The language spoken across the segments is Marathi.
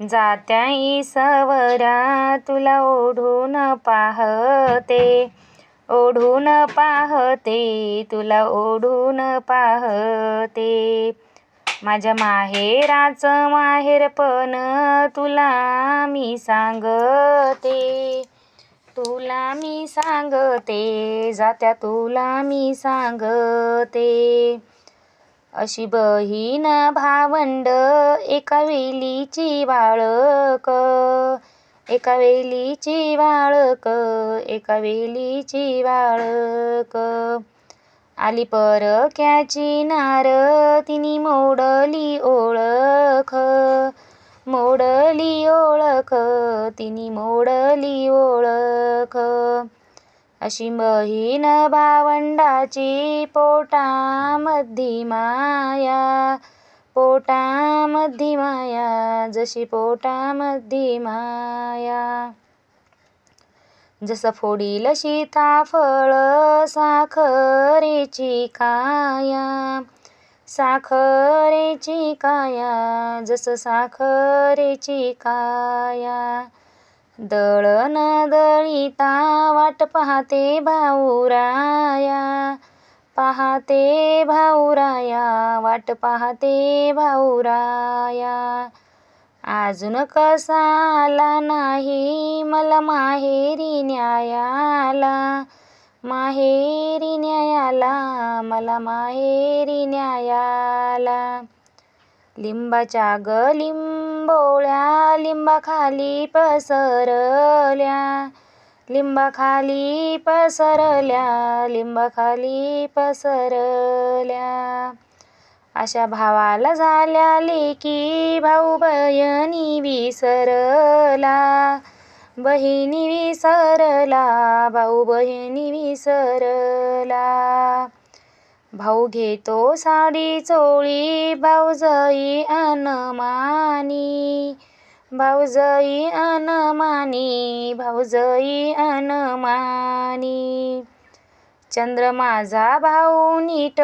जात्या ईसवरा तुला ओढून पाहते. ओढून पाहते तुला ओढून पाहते. माझ्या माहेराचं माहेरपण तुला मी सांगते. तुला मी सांगते जात्या तुला मी सांगते. अशी बहीण भावंड एका वेलीची बाळक. एका वेलीची बाळक एका वेलीची बाळक. आली परक्याची नार तिने मोडली ओळख. मोडली ओळख तिने मोडली ओळख. अशी बहीण भावंडाची पोटामधी माया पोटामधी माया जशी पोटामधी माया. जसं फोडील सीताफळ साखरेची काया साखरेची काया जसं साखरेची काया. दळण दळिता वाट पाहते भाऊराया. पाहते भाऊराया वाट पाहते भाऊराया. अजून कसा आला नाही मला माहेरी न्यायाला. माहेरी न्यायाला मला माहेरी न्यायाला. लिंबाच्या ग आंबोळ्या लिंबाखाली पसरल्या. लिंबाखाली पसरल्या लिंबाखाली पसरल्या. अशा भावाला झाल्या लेकी भाऊ बहिणी विसरला. बहिणी विसरला भाऊ बहिणी विसरला. भाऊ घेतो साडी चोळी भाऊजई अनमानी. भाऊजई अनमानी भाऊजई अनमानी. चंद्र माझा भाऊ नीट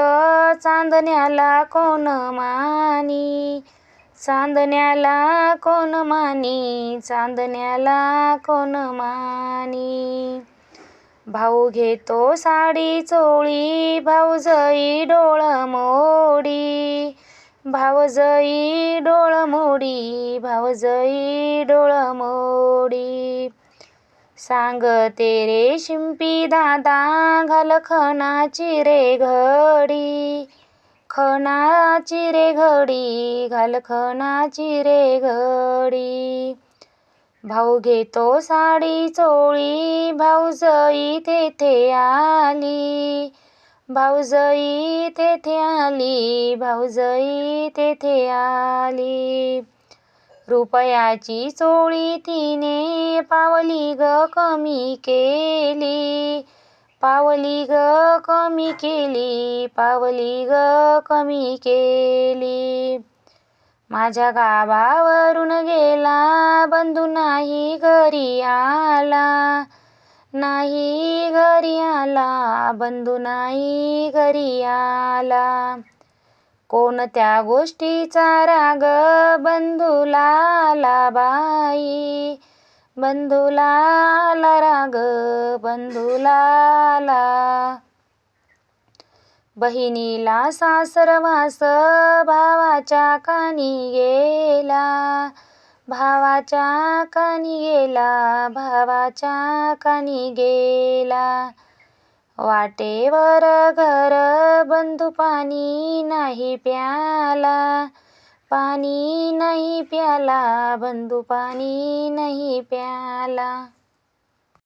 चांदण्याला कोण मानी? चांदण्याला कोण मानी? चांदण्याला कोण मानी? भाऊ घेतो साडी चोळी भाऊजई डोळ मोडी. भावजई डोळ मोडी भावजई डोळ मोडी. सांगते रे शिंपी दादा घाल खणाची रे घडी. खणाची रे घडी घाल खणाची रे घडी. भाऊ घेतो साडी चोळी भाऊजई तेथे आली. भाऊजई तेथे आली भाऊजई तेथे आली. रुपयाची चोळी तिने पावली ग कमी केली. पावली ग कमी केली पावली ग कमी केली. माझ्या गावावरून गेला बंधू नाही घरी आला. नाही घरी आला बंधू नाही घरी आला. कोणत्या गोष्टीचा राग बंधूला आला बाई? बंधूला आला राग बंधूला आला. बहिणीला सासरवास भावाच्या कानी गेला. भावाच्या कानी गेला भावाच्या कानी गेला. वाटेवर घर बंधू पाणी नाही प्याला. पाणी नाही प्याला बंधू पाणी नाही प्याला.